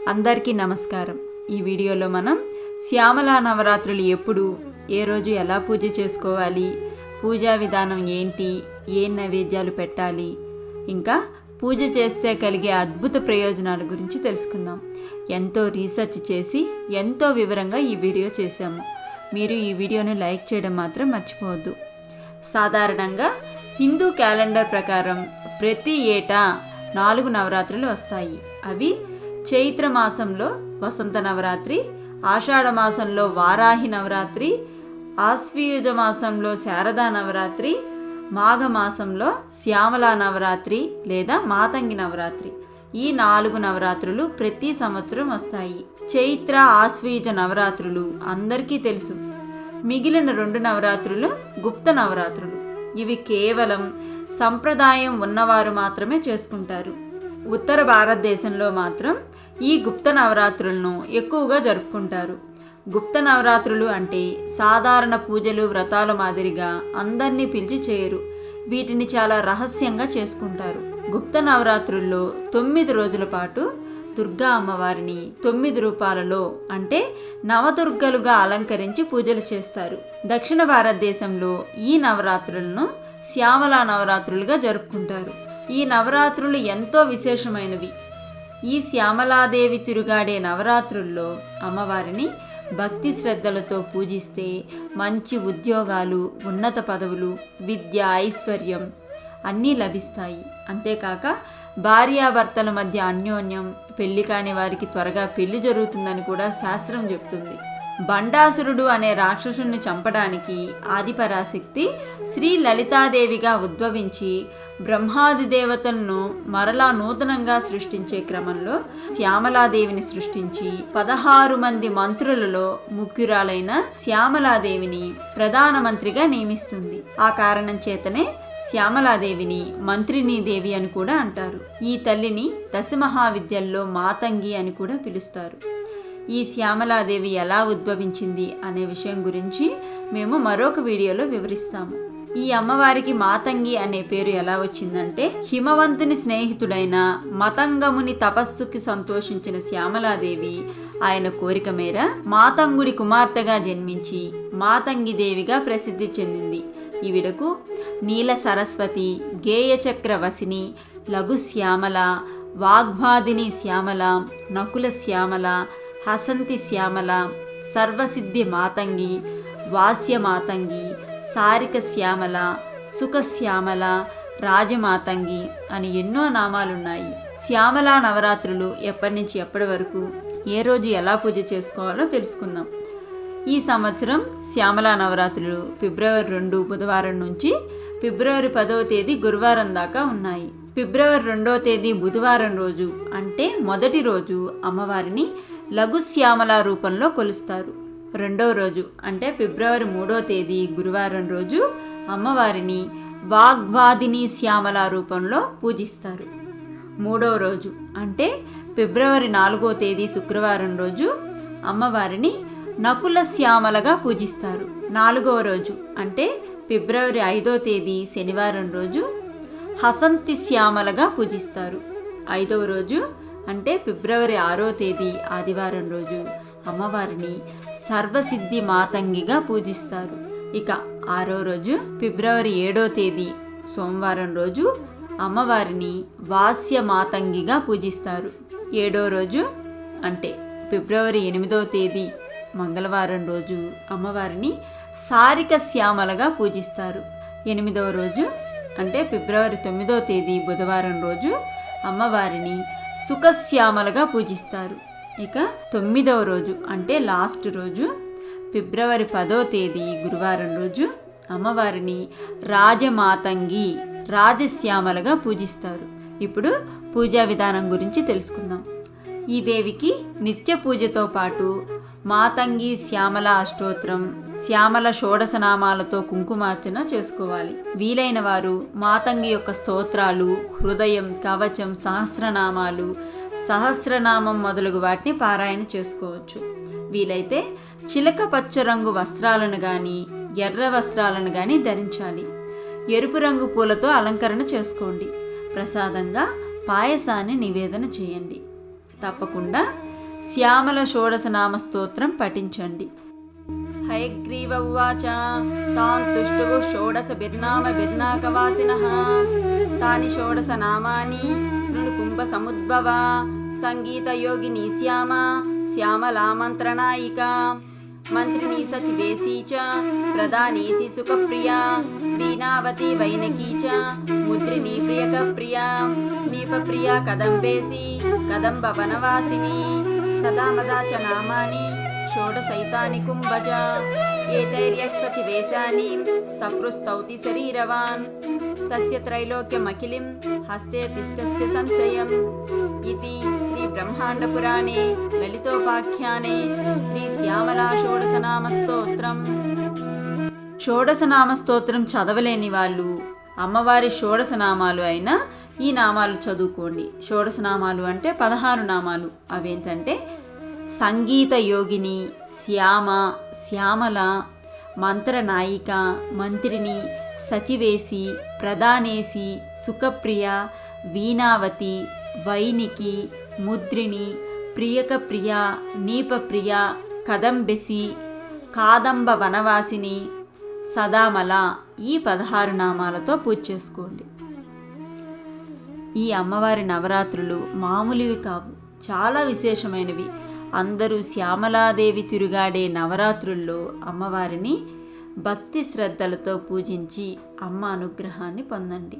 అందరికీ నమస్కారం. ఈ వీడియోలో మనం శ్యామల నవరాత్రులు ఎప్పుడు ఏ రోజు ఎలా పూజ చేసుకోవాలి పూజా విధానం ఏంటి ఏ నైవేద్యాలు పెట్టాలి ఇంకా పూజ చేస్తే కలిగే అద్భుత ప్రయోజనాల గురించి తెలుసుకుందాం. ఎంతో రీసెర్చ్ చేసి ఎంతో వివరంగా ఈ వీడియో చేశాము. మీరు ఈ వీడియోను లైక్ చేయడం మాత్రం మర్చిపోవద్దు. సాధారణంగా హిందూ క్యాలెండర్ ప్రకారం ప్రతి ఏటా నాలుగు నవరాత్రులు వస్తాయి. అవి చైత్ర మాసంలో వసంత నవరాత్రి ఆషాఢ మాసంలో వారాహి నవరాత్రి ఆశ్వయుజ మాసంలో శారదా నవరాత్రి మాఘ మాసంలో శ్యామలా నవరాత్రి లేదా మాతంగి నవరాత్రి. ఈ నాలుగు నవరాత్రులు ప్రతి సంవత్సరం వస్తాయి. చైత్ర ఆశ్వీయుజ నవరాత్రులు అందరికీ తెలుసు. మిగిలిన రెండు నవరాత్రులు గుప్త నవరాత్రులు. ఇవి కేవలం సంప్రదాయం ఉన్నవారు మాత్రమే చేసుకుంటారు. ఉత్తర భారతదేశంలో మాత్రం ఈ గుప్త నవరాత్రులను ఎక్కువగా జరుపుకుంటారు. గుప్త నవరాత్రులు అంటే సాధారణ పూజలు వ్రతాల మాదిరిగా అందరినీ పిలిచి చేయరు. వీటిని చాలా రహస్యంగా చేసుకుంటారు. గుప్త నవరాత్రుల్లో తొమ్మిది రోజుల పాటు దుర్గా అమ్మవారిని తొమ్మిది రూపాలలో అంటే నవదుర్గలుగా అలంకరించి పూజలు చేస్తారు. దక్షిణ భారతదేశంలో ఈ నవరాత్రులను శ్యామలా నవరాత్రులుగా జరుపుకుంటారు. ఈ నవరాత్రులు ఎంతో విశేషమైనవి. ఈ శ్యామలాదేవి తిరుగాడే నవరాత్రుల్లో అమ్మవారిని భక్తి శ్రద్ధలతో పూజిస్తే మంచి ఉద్యోగాలు ఉన్నత పదవులు విద్య ఐశ్వర్యం అన్నీ లభిస్తాయి. అంతేకాక భార్యాభర్తల మధ్య అన్యోన్యం పెళ్ళి కాని వారికి త్వరగా పెళ్ళి జరుగుతుందని కూడా శాస్త్రం చెప్తుంది. బండాసురుడు అనే రాక్షసుని చంపడానికి ఆదిపరాశక్తి శ్రీ లలితాదేవిగా ఉద్భవించి బ్రహ్మాది దేవతలను మరలా నూతనంగా సృష్టించే క్రమంలో శ్యామలాదేవిని సృష్టించి పదహారు మంది మంత్రులలో ముఖ్యురాలైన శ్యామలాదేవిని ప్రధానమంత్రిగా నియమిస్తుంది. ఆ కారణం చేతనే శ్యామలాదేవిని మంత్రిని దేవి అని కూడా అంటారు. ఈ తల్లిని దశమహావిద్యల్లో మాతంగి అని కూడా పిలుస్తారు. ఈ శ్యామలాదేవి ఎలా ఉద్భవించింది అనే విషయం గురించి మేము మరొక వీడియోలో వివరిస్తాము. ఈ అమ్మవారికి మాతంగి అనే పేరు ఎలా వచ్చిందంటే హిమవంతుని స్నేహితుడైన మతంగముని తపస్సుకి సంతోషించిన శ్యామలాదేవి ఆయన కోరిక మేర మాతంగుడి కుమార్తెగా జన్మించి మాతంగి దేవిగా ప్రసిద్ధి చెందింది. ఈవిడకు నీల సరస్వతి గేయచక్ర వసిని లఘు శ్యామల వాగ్వాదిని శ్యామల నకుల శ్యామల హసంతి శ్యామల సర్వసిద్ధి మాతంగి వాస్య మాతంగి సారిక శ్యామల సుఖ శ్యామల రాజమాతంగి అని ఎన్నో నామాలున్నాయి. శ్యామల నవరాత్రులు ఎప్పటి నుంచి ఎప్పటి వరకు ఏ రోజు ఎలా పూజ చేసుకోవాలో తెలుసుకుందాం. ఈ సంవత్సరం శ్యామల నవరాత్రులు ఫిబ్రవరి రెండు బుధవారం నుంచి ఫిబ్రవరి పదవ తేదీ గురువారం దాకా ఉన్నాయి. ఫిబ్రవరి రెండవ తేదీ బుధవారం రోజు అంటే మొదటి రోజు అమ్మవారిని లఘుశ్యామల రూపంలో కొలుస్తారు. రెండవ రోజు అంటే ఫిబ్రవరి మూడో తేదీ గురువారం రోజు అమ్మవారిని వాగ్వాదిని శ్యామల రూపంలో పూజిస్తారు. మూడవ రోజు అంటే ఫిబ్రవరి నాలుగో తేదీ శుక్రవారం రోజు అమ్మవారిని నకుల శ్యామలగా పూజిస్తారు. నాలుగవ రోజు అంటే ఫిబ్రవరి ఐదో తేదీ శనివారం రోజు హసంతి శ్యామలగా పూజిస్తారు. ఐదవ రోజు అంటే ఫిబ్రవరి ఆరో తేదీ ఆదివారం రోజు అమ్మవారిని సర్వసిద్ధి మాతంగిగా పూజిస్తారు. ఇక ఆరో రోజు ఫిబ్రవరి ఏడో తేదీ సోమవారం రోజు అమ్మవారిని వాస్య మాతంగిగా పూజిస్తారు. ఏడో రోజు అంటే ఫిబ్రవరి ఎనిమిదో తేదీ మంగళవారం రోజు అమ్మవారిని సారిక శ్యామలగా పూజిస్తారు. ఎనిమిదవ రోజు అంటే ఫిబ్రవరి తొమ్మిదో తేదీ బుధవారం రోజు అమ్మవారిని సుఖశ్యామలుగా పూజిస్తారు. ఇక తొమ్మిదవ రోజు అంటే లాస్ట్ రోజు ఫిబ్రవరి పదో తేదీ గురువారం రోజు అమ్మవారిని రాజమాతంగి రాజశ్యామలుగా పూజిస్తారు. ఇప్పుడు పూజా విధానం గురించి తెలుసుకుందాం. ఈ దేవికి నిత్య పూజతో పాటు మాతంగి శ్యామల అష్టోత్రం. శ్యామల షోడశనామాలతో కుంకుమార్చన చేసుకోవాలి. వీలైన వారు మాతంగి యొక్క స్తోత్రాలు హృదయం కవచం సహస్రనామాలు సహస్రనామం మొదలగు వాటిని పారాయణ చేసుకోవచ్చు. వీలైతే చిలక పచ్చ రంగు వస్త్రాలను కానీ ఎర్ర వస్త్రాలను కానీ ధరించాలి. ఎరుపు రంగు పూలతో అలంకరణ చేసుకోండి. ప్రసాదంగా పాయసాన్ని నివేదన చేయండి. తప్పకుండా శ్యామల షోడశనామ స్తోత్రం పఠించండి. హయగ్రీవ ఉవాచ తాన్ తుష్టువు షోడశ బిర్నామ బిర్నాకవాసిన. తాని షోడశ నామాని శృణు కుంభ సముద్భవ సంగీతయోగిని శ్యామ శ్యామలామంత్రనాయిక. మంత్రిని సచివేశీ చ ప్రధానేసి సుఖప్రియా వీణావతి వైనకీ చ ముద్రిని ప్రియక ప్రియా నీపప్రియా కదంబేసి కదంబ వనవాసిని. సదామదా చ నామాని షోడశైతాని కుంభజ ఏతైర్యః సచివేశాని సకృస్తౌతి శరీరవాన్ తస్య త్రైలోక్యమఖిలిం హస్తే తిష్టస్య సంశయం ఇది శ్రీ బ్రహ్మాండపురాణే లలితోపాఖ్యానే శ్రీ శ్యామలా షోడశనామ స్తోత్రం షోడశనామ స్తోత్రం చదవలేని వాళ్ళు అమ్మవారి షోడశనామాలు అయినా ఈ నామాలు చదువుకోండి. షోడశనామాలు అంటే పదహారు నామాలు. అవేంటంటే సంగీత యోగిని శ్యామ శ్యామల మంత్రనాయిక మంత్రిని సచివేసి ప్రధానేసి సుఖప్రియ వీణావతి వైనికి ముద్రిని ప్రియక ప్రియ నీపప్రియ కదంబెసి కాదంబ వనవాసిని సదామల ఈ పదహారు నామాలతో పూజ చేసుకోండి. ఈ అమ్మవారి నవరాత్రులు మామూలువి కావు. చాలా విశేషమైనవి. అందరూ శ్యామలాదేవి తిరుగాడే నవరాత్రుల్లో అమ్మవారిని భక్తి శ్రద్ధలతో పూజించి అమ్మ అనుగ్రహాన్ని పొందండి.